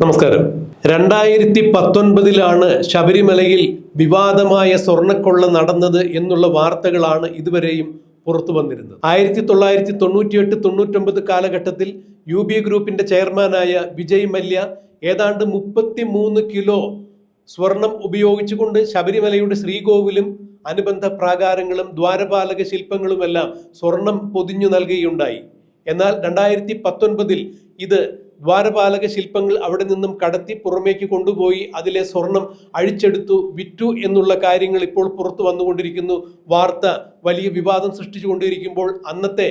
നമസ്കാരം. രണ്ടായിരത്തി പത്തൊൻപതിലാണ് ശബരിമലയിൽ വിവാദമായ സ്വർണക്കൊള്ള നടന്നത് എന്നുള്ള വാർത്തകളാണ് ഇതുവരെയും പുറത്തു വന്നിരുന്നത്. ആയിരത്തി തൊള്ളായിരത്തി തൊണ്ണൂറ്റിയെട്ട് തൊണ്ണൂറ്റൊമ്പത് കാലഘട്ടത്തിൽ യു ബി ഗ്രൂപ്പിന്റെ ചെയർമാനായ വിജയ് മല്യ ഏതാണ്ട് മുപ്പത്തി മൂന്ന് കിലോ സ്വർണം ഉപയോഗിച്ചുകൊണ്ട് ശബരിമലയുടെ ശ്രീകോവിലും അനുബന്ധ പ്രാകാരങ്ങളും ദ്വാരപാലക ശില്പങ്ങളുമെല്ലാം സ്വർണം പൊതിഞ്ഞു നൽകുകയുണ്ടായി. എന്നാൽ രണ്ടായിരത്തി പത്തൊൻപതിൽ ഇത് ദ്വാരപാലക ശില്പങ്ങൾ അവിടെ നിന്നും കടത്തി പുറമേക്ക് കൊണ്ടുപോയി അതിലെ സ്വർണം അഴിച്ചെടുത്തു വിറ്റു എന്നുള്ള കാര്യങ്ങൾ ഇപ്പോൾ പുറത്തു വന്നുകൊണ്ടിരിക്കുന്നു. വാർത്ത വലിയ വിവാദം സൃഷ്ടിച്ചു കൊണ്ടിരിക്കുമ്പോൾ അന്നത്തെ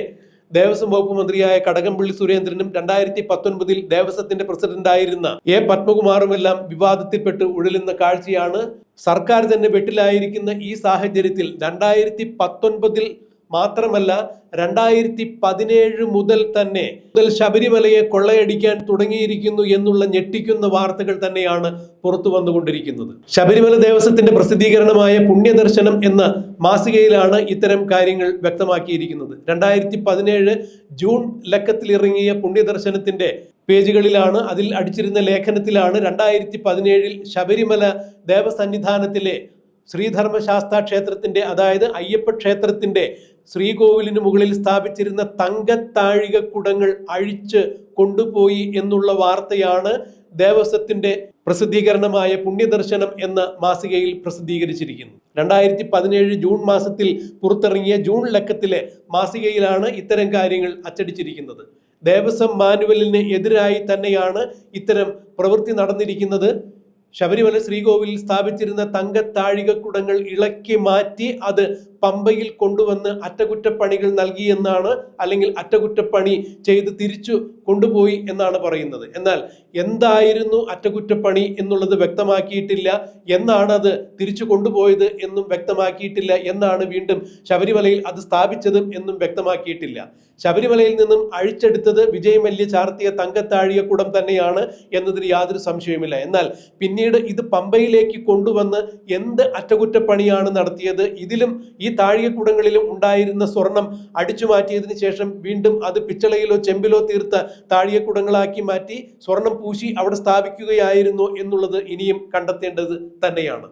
ദേവസ്വം വകുപ്പ് മന്ത്രിയായ കടകംപള്ളി സുരേന്ദ്രനും രണ്ടായിരത്തി പത്തൊൻപതിൽ ദേവസ്വത്തിന്റെ പ്രസിഡന്റായിരുന്ന എ. പത്മകുമാറുമെല്ലാം വിവാദത്തിൽപ്പെട്ട് ഉഴലുന്ന കാഴ്ചയാണ്. സർക്കാർ തന്നെ വെട്ടിലായിരിക്കുന്ന ഈ സാഹചര്യത്തിൽ രണ്ടായിരത്തി പത്തൊൻപതിൽ മാത്രമല്ല രണ്ടായിരത്തി പതിനേഴ് മുതൽ തന്നെ മുതൽ ശബരിമലയെ കൊള്ളയടിക്കാൻ തുടങ്ങിയിരിക്കുന്നു എന്നുള്ള ഞെട്ടിക്കുന്ന വാർത്തകൾ തന്നെയാണ് പുറത്തു വന്നുകൊണ്ടിരിക്കുന്നത്. ശബരിമല ദേവസ്വത്തിന്റെ പ്രസിദ്ധീകരണമായ പുണ്യദർശനം എന്ന മാസികയിലാണ് ഇത്തരം കാര്യങ്ങൾ വ്യക്തമാക്കിയിരിക്കുന്നത്. രണ്ടായിരത്തി പതിനേഴ് ജൂൺ ലക്കത്തിൽ ഇറങ്ങിയ പുണ്യദർശനത്തിന്റെ പേജുകളിലാണ് അതിൽ അടിച്ചിരുന്ന ലേഖനത്തിലാണ് രണ്ടായിരത്തി പതിനേഴിൽ ശബരിമല ദേവസന്നിധാനത്തിലെ ശ്രീധർമ്മശാസ്ത്ര ക്ഷേത്രത്തിന്റെ അതായത് അയ്യപ്പ ക്ഷേത്രത്തിന്റെ ശ്രീകോവിലിന് മുകളിൽ സ്ഥാപിച്ചിരുന്ന തങ്കത്താഴിക കുടങ്ങൾ അഴിച്ച് കൊണ്ടുപോയി എന്നുള്ള വാർത്തയാണ് ദേവസ്വത്തിന്റെ പ്രസിദ്ധീകരണമായ പുണ്യദർശനം എന്ന മാസികയിൽ പ്രസിദ്ധീകരിച്ചിരിക്കുന്നു രണ്ടായിരത്തി പതിനേഴ് ജൂൺ മാസത്തിൽ പുറത്തിറങ്ങിയ ജൂൺ ലക്കത്തിലെ മാസികയിലാണ് ഇത്തരം കാര്യങ്ങൾ അച്ചടിച്ചിരിക്കുന്നത്. ദേവസ്വം മാനുവലിന് എതിരായി തന്നെയാണ് ഇത്തരം പ്രവൃത്തി നടന്നിരിക്കുന്നത്. ശബരിമല ശ്രീകോവിലിൽ സ്ഥാപിച്ചിരുന്ന തങ്കത്താഴികക്കുടങ്ങൾ ഇളക്കി മാറ്റി അത് പമ്പയിൽ കൊണ്ടുവന്ന് അറ്റകുറ്റപ്പണികൾ നൽകിയെന്നാണ് അല്ലെങ്കിൽ അറ്റകുറ്റപ്പണി ചെയ്ത് തിരിച്ചു കൊണ്ടുപോയി എന്നാണ് പറയുന്നത്. എന്നാൽ എന്തായിരുന്നു അറ്റകുറ്റപ്പണി എന്നുള്ളത് വ്യക്തമാക്കിയിട്ടില്ല. എന്നാണ് അത് തിരിച്ചു കൊണ്ടുപോയത് എന്നും വ്യക്തമാക്കിയിട്ടില്ല. എന്നാണ് വീണ്ടും ശബരിമലയിൽ അത് സ്ഥാപിച്ചതും എന്നും വ്യക്തമാക്കിയിട്ടില്ല. ശബരിമലയിൽ നിന്നും അഴിച്ചെടുത്തത് വിജയ് മല്യ ചാർത്തിയ തങ്കത്താഴിയ കുടം തന്നെയാണ് എന്നതിന് യാതൊരു സംശയവുമില്ല. എന്നാൽ പിന്നീട് ഇത് പമ്പയിലേക്ക് കൊണ്ടുവന്ന് എന്ത് അറ്റകുറ്റപ്പണിയാണ് നടത്തിയത്? ഇതിലും ഈ താഴികക്കുടങ്ങളിലും ഉണ്ടായിരുന്ന സ്വർണം അടിച്ചു മാറ്റിയതിന് ശേഷം വീണ്ടും അത് പിച്ചളയിലോ ചെമ്പിലോ തീർത്ത താഴികക്കുടങ്ങളാക്കി മാറ്റി സ്വർണം പൂശി അവിടെ സ്ഥാപിക്കുകയായിരുന്നു എന്നുള്ളത് ഇനിയും കണ്ടെത്തേണ്ടത് തന്നെയാണ്.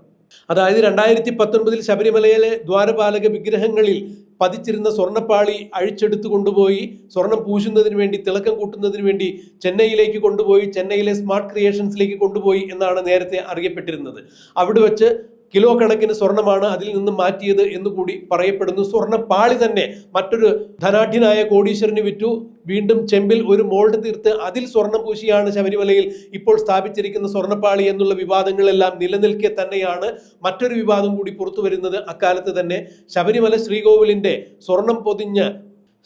അതായത് രണ്ടായിരത്തി പത്തൊൻപതിൽ ശബരിമലയിലെ ദ്വാരപാലക വിഗ്രഹങ്ങളിൽ പതിച്ചിരുന്ന സ്വർണപ്പാളി അഴിച്ചെടുത്തു കൊണ്ടുപോയി സ്വർണം പൂശുന്നതിന് വേണ്ടി തിളക്കം കൂട്ടുന്നതിന് വേണ്ടി ചെന്നൈയിലേക്ക് കൊണ്ടുപോയി ചെന്നൈയിലെ സ്മാർട്ട് ക്രിയേഷൻസിലേക്ക് കൊണ്ടുപോയി എന്നാണ് നേരത്തെ അറിയപ്പെട്ടിരുന്നത്. അവിടെ വെച്ച് കിലോ കണക്കിന് സ്വർണമാണ് അതിൽ നിന്ന് മാറ്റിയത് എന്ന് കൂടി പറയപ്പെടുന്നു. സ്വർണ പാളി തന്നെ മറ്റൊരു ധനാഢ്യനായ കോടീശ്വരന് വിറ്റു. വീണ്ടും ചെമ്പിൽ ഒരു മോൾഡ് തീർത്ത് അതിൽ സ്വർണം പൂശിയാണ് ശബരിമലയിൽ ഇപ്പോൾ സ്ഥാപിച്ചിരിക്കുന്ന സ്വർണപ്പാളി എന്നുള്ള വിവാദങ്ങളെല്ലാം നിലനിൽക്കെ തന്നെയാണ് മറ്റൊരു വിവാദം കൂടി പുറത്തു വരുന്നത് അക്കാലത്ത് തന്നെ ശബരിമല ശ്രീകോവിലിന്റെ സ്വർണം പൊതിഞ്ഞ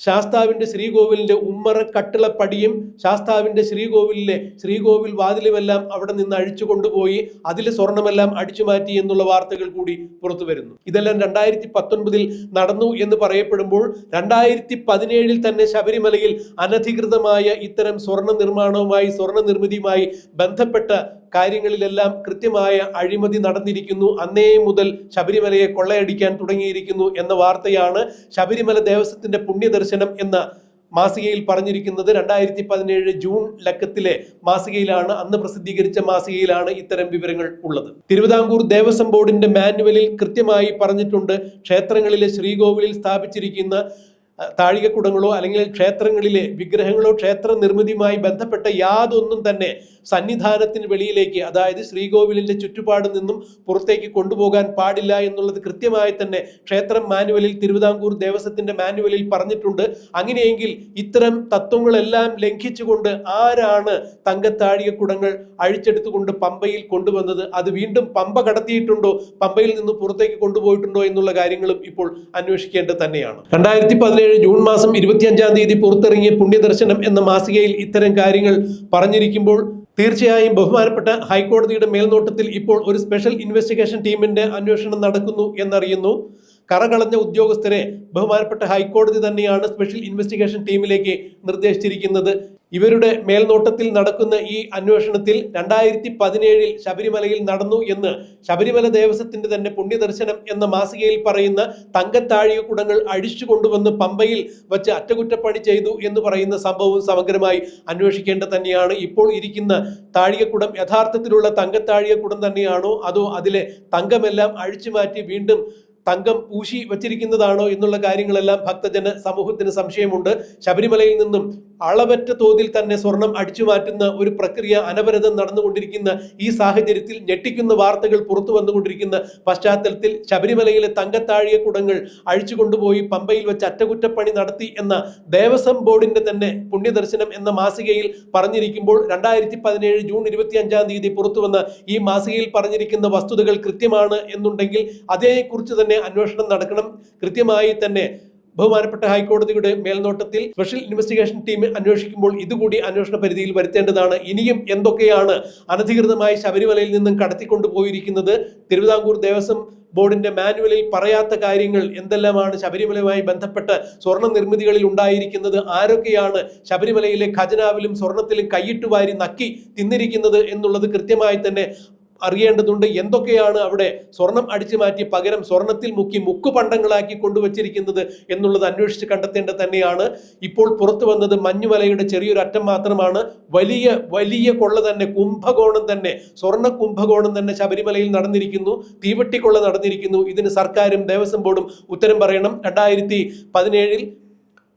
ശാസ്താവിന്റെ ശ്രീകോവിലിന്റെ ഉമ്മറ കട്ടിളപ്പടിയും ശാസ്താവിന്റെ ശ്രീകോവിലിലെ ശ്രീകോവിൽ വാതിലുമെല്ലാം അവിടെ നിന്ന് അഴിച്ചു കൊണ്ടുപോയി അതിൽ സ്വർണമെല്ലാം അടിച്ചു മാറ്റി എന്നുള്ള വാർത്തകൾ കൂടി പുറത്തു വരുന്നു. ഇതെല്ലാം രണ്ടായിരത്തി പത്തൊൻപതിൽ നടന്നു എന്ന് പറയപ്പെടുമ്പോൾ രണ്ടായിരത്തി പതിനേഴിൽ തന്നെ ശബരിമലയിൽ അനധികൃതമായ ഇത്തരം സ്വർണ നിർമ്മാണവുമായി സ്വർണ നിർമ്മിതിയുമായി ബന്ധപ്പെട്ട കാര്യങ്ങളിലെല്ലാം കൃത്യമായ അഴിമതി നടന്നിരിക്കുന്നു. അന്നേ മുതൽ ശബരിമലയെ കൊള്ളയടിക്കാൻ തുടങ്ങിയിരിക്കുന്നു എന്ന വാർത്തയാണ് ശബരിമല ദേവസ്വത്തിന്റെ പുണ്യദർശനം എന്ന മാസികയിൽ പറഞ്ഞിരിക്കുന്നത്. രണ്ടായിരത്തി പതിനേഴ് ജൂൺ ലക്കത്തിലെ മാസികയിലാണ്. അന്ന് പ്രസിദ്ധീകരിച്ച മാസികയിലാണ് ഇത്തരം വിവരങ്ങൾ ഉള്ളത്. തിരുവിതാംകൂർ ദേവസ്വം ബോർഡിന്റെ മാനുവലിൽ കൃത്യമായി പറഞ്ഞിട്ടുണ്ട്. ക്ഷേത്രങ്ങളിലെ ശ്രീകോവിലിൽ സ്ഥാപിച്ചിരിക്കുന്ന താഴികക്കുടങ്ങളോ അല്ലെങ്കിൽ ക്ഷേത്രങ്ങളിലെ വിഗ്രഹങ്ങളോ ക്ഷേത്ര നിർമ്മിതിയുമായി ബന്ധപ്പെട്ട യാതൊന്നും തന്നെ സന്നിധാനത്തിന് വെളിയിലേക്ക് അതായത് ശ്രീകോവിലിന്റെ ചുറ്റുപാട് നിന്നും പുറത്തേക്ക് കൊണ്ടുപോകാൻ പാടില്ല എന്നുള്ളത് കൃത്യമായി തന്നെ ക്ഷേത്രം മാനുവലിൽ തിരുവിതാംകൂർ ദേവസ്വത്തിന്റെ മാനുവലിൽ പറഞ്ഞിട്ടുണ്ട്. അങ്ങനെയെങ്കിൽ ഇത്തരം തത്വങ്ങളെല്ലാം ലംഘിച്ചുകൊണ്ട് ആരാണ് തങ്കത്താഴികക്കുടങ്ങൾ അഴിച്ചെടുത്തുകൊണ്ട് പമ്പയിൽ കൊണ്ടുവന്നത്? അത് വീണ്ടും പമ്പ കടത്തിയിട്ടുണ്ടോ? പമ്പയിൽ നിന്ന് പുറത്തേക്ക് കൊണ്ടുപോയിട്ടുണ്ടോ? എന്നുള്ള കാര്യങ്ങളും ഇപ്പോൾ അന്വേഷിക്കേണ്ടത് തന്നെയാണ്. രണ്ടായിരത്തി പതിനേഴ് ജൂൺ മാസം ഇരുപത്തിയഞ്ചാം തീയതി പുറത്തിറങ്ങിയ പുണ്യദർശനം എന്ന മാസികയിൽ ഇത്തരം കാര്യങ്ങൾ പറഞ്ഞിരിക്കുമ്പോൾ തീർച്ചയായും ബഹുമാനപ്പെട്ട ഹൈക്കോടതിയുടെ മേൽനോട്ടത്തിൽ ഇപ്പോൾ ഒരു സ്പെഷ്യൽ ഇൻവെസ്റ്റിഗേഷൻ ടീമിന്റെ അന്വേഷണം നടക്കുന്നു എന്നറിയുന്നു. കറകളഞ്ഞ ഉദ്യോഗസ്ഥരെ ബഹുമാനപ്പെട്ട ഹൈക്കോടതി തന്നെയാണ് സ്പെഷ്യൽ ഇൻവെസ്റ്റിഗേഷൻ ടീമിലേക്ക് നിർദ്ദേശിച്ചിരിക്കുന്നത്. ഇവരുടെ മേൽനോട്ടത്തിൽ നടക്കുന്ന ഈ അന്വേഷണത്തിൽ രണ്ടായിരത്തി പതിനേഴിൽ ശബരിമലയിൽ നടന്നു എന്ന് ശബരിമല ദേവസ്വത്തിന്റെ തന്നെ പുണ്യദർശനം എന്ന മാസികയിൽ പറയുന്ന തങ്കത്താഴിക കുടങ്ങൾ അഴിച്ചു കൊണ്ടുവന്ന് പമ്പയിൽ വച്ച് അറ്റകുറ്റപ്പണി ചെയ്തു എന്ന് പറയുന്ന സംഭവവും സമഗ്രമായി അന്വേഷിക്കേണ്ടത് തന്നെയാണ്. ഇപ്പോൾ ഇരിക്കുന്ന താഴികക്കുടം യഥാർത്ഥത്തിലുള്ള തങ്കത്താഴികക്കുടം തന്നെയാണോ? അതോ അതിലെ തങ്കമെല്ലാം അഴിച്ചു മാറ്റി വീണ്ടും തങ്കം പൂശി വച്ചിരിക്കുന്നതാണോ എന്നുള്ള കാര്യങ്ങളെല്ലാം ഭക്തജന സമൂഹത്തിന് സംശയമുണ്ട്. ശബരിമലയിൽ നിന്നും അളവറ്റ തോതിൽ തന്നെ സ്വർണം അടിച്ചു മാറ്റുന്ന ഒരു പ്രക്രിയ അനവരതം നടന്നുകൊണ്ടിരിക്കുന്ന ഈ സാഹചര്യത്തിൽ ഞെട്ടിക്കുന്ന വാർത്തകൾ പുറത്തു വന്നുകൊണ്ടിരിക്കുന്ന പശ്ചാത്തലത്തിൽ ശബരിമലയിലെ തങ്കത്താഴിയ കുടങ്ങൾ അഴിച്ചു കൊണ്ടുപോയി പമ്പയിൽ വെച്ച് അറ്റകുറ്റപ്പണി നടത്തി എന്ന ദേവസ്വം ബോർഡിന്റെ തന്നെ പുണ്യദർശനം എന്ന മാസികയിൽ പറഞ്ഞിരിക്കുമ്പോൾ രണ്ടായിരത്തി പതിനേഴ് ജൂൺ ഇരുപത്തി അഞ്ചാം തീയതി പുറത്തു വന്ന ഈ മാസികയിൽ പറഞ്ഞിരിക്കുന്ന വസ്തുതകൾ കൃത്യമാണ് എന്നുണ്ടെങ്കിൽ അതേക്കുറിച്ച് തന്നെ അന്വേഷണം നടക്കണം. കൃത്യമായി തന്നെ ബഹുമാനപ്പെട്ട ഹൈക്കോടതിയുടെ മേൽനോട്ടത്തിൽ സ്പെഷ്യൽ ഇൻവെസ്റ്റിഗേഷൻ ടീം അന്വേഷിക്കുമ്പോൾ ഇതുകൂടി അന്വേഷണ പരിധിയിൽ വരുത്തേണ്ടതാണ്. ഇനിയും എന്തൊക്കെയാണ് അനധികൃതമായി ശബരിമലയിൽ നിന്നും കടത്തിക്കൊണ്ടുപോയിരിക്കുന്നത്? തിരുവിതാംകൂർ ദേവസ്വം ബോർഡിന്റെ മാനുവലിൽ പറയാത്ത കാര്യങ്ങൾ എന്തെല്ലാമാണ് ശബരിമലയുമായി ബന്ധപ്പെട്ട് സ്വർണ നിർമ്മിതികളിൽ ഉണ്ടായിരിക്കുന്നത്? ആരൊക്കെയാണ് ശബരിമലയിലെ ഖജനാവിലും സ്വർണത്തിലും കൈയിട്ടുവാരി നക്കി തിന്നിരിക്കുന്നത് എന്നുള്ളത് കൃത്യമായി തന്നെ അറിയേണ്ടതുണ്ട്. എന്തൊക്കെയാണ് അവിടെ സ്വർണം അടിച്ചു മാറ്റി പകരം സ്വർണത്തിൽ മുക്കി മുക്കുപണ്ടങ്ങളാക്കി കൊണ്ടുവച്ചിരിക്കുന്നത് എന്നുള്ളത് അന്വേഷിച്ച് കണ്ടെത്തേണ്ടത് തന്നെയാണ്. ഇപ്പോൾ പുറത്തു വന്നത് മഞ്ഞുമലയുടെ ചെറിയൊരു അറ്റം മാത്രമാണ്. വലിയ വലിയ കൊള്ള തന്നെ കുംഭകോണം തന്നെ സ്വർണ കുംഭകോണം തന്നെ ശബരിമലയിൽ നടന്നിരിക്കുന്നു. തീവട്ടിക്കൊള്ള നടന്നിരിക്കുന്നു. ഇതിന് സർക്കാരും ദേവസ്വം ബോർഡും ഉത്തരം പറയണം. രണ്ടായിരത്തി പതിനേഴിൽ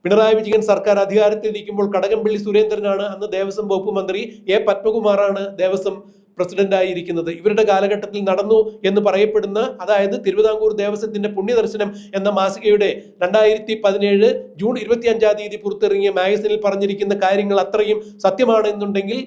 പിണറായി വിജയൻ സർക്കാർ അധികാരത്തിലിരിക്കുമ്പോൾ കടകംപള്ളി സുരേന്ദ്രനാണ് അന്ന് ദേവസ്വം വകുപ്പ് മന്ത്രി. എ പത്മകുമാറാണ് ദേവസ്വം പ്രസിഡന്റായി ഇരിക്കുന്നത് ഇവരുടെ കാലഘട്ടത്തിൽ നടന്നു എന്ന് പറയപ്പെടുന്ന അതായത് തിരുവിതാംകൂർ ദേവസ്വത്തിന്റെ പുണ്യദർശനം എന്ന മാസികയുടെ രണ്ടായിരത്തി പതിനേഴ് ജൂൺ ഇരുപത്തി അഞ്ചാം തീയതി പുറത്തിറങ്ങിയ മാഗസിനിൽ പറഞ്ഞിരിക്കുന്ന കാര്യങ്ങൾ അത്രയും സത്യമാണെന്നുണ്ടെങ്കിൽ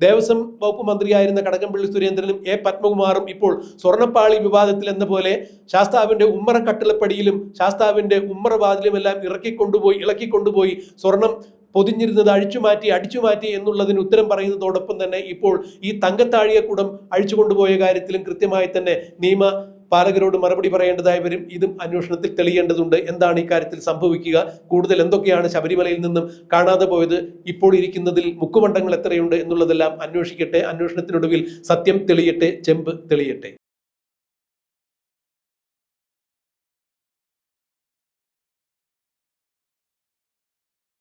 ദേവസ്വം വകുപ്പ് മന്ത്രിയായിരുന്ന കടകംപള്ളി സുരേന്ദ്രനും എ. പത്മകുമാറും ഇപ്പോൾ സ്വർണപ്പാളി വിവാദത്തിൽ എന്ന പോലെ ശാസ്താവിന്റെ ഉമ്മറ കട്ടിളപ്പടിയിലും ശാസ്താവിന്റെ ഉമ്മറ വാതിലുമെല്ലാം ഇറക്കിക്കൊണ്ടുപോയി ഇളക്കിക്കൊണ്ടുപോയി സ്വർണം പൊതിഞ്ഞിരുന്നത് അഴിച്ചുമാറ്റി അടിച്ചുമാറ്റി എന്നുള്ളതിന് ഉത്തരം പറയുന്നതോടൊപ്പം തന്നെ ഇപ്പോൾ ഈ തങ്കത്താഴിയെ കൂടം അഴിച്ചു കൊണ്ടുപോയ കാര്യത്തിലും കൃത്യമായി തന്നെ നിയമ പാലകരോട് മറുപടി പറയേണ്ടതായി വരും. ഇതും അന്വേഷണത്തിൽ തെളിയേണ്ടതുണ്ട്. എന്താണ് ഈ കാര്യത്തിൽ സംഭവിക്കുക? കൂടുതൽ എന്തൊക്കെയാണ് ശബരിമലയിൽ നിന്നും കാണാതെ പോയത്? ഇപ്പോൾ ഇരിക്കുന്നതിൽ മുക്കുമണ്ഡങ്ങൾ എത്രയുണ്ട് എന്നുള്ളതെല്ലാം അന്വേഷിക്കട്ടെ. അന്വേഷണത്തിനൊടുവിൽ സത്യം തെളിയട്ടെ ചെമ്പ് തെളിയട്ടെ.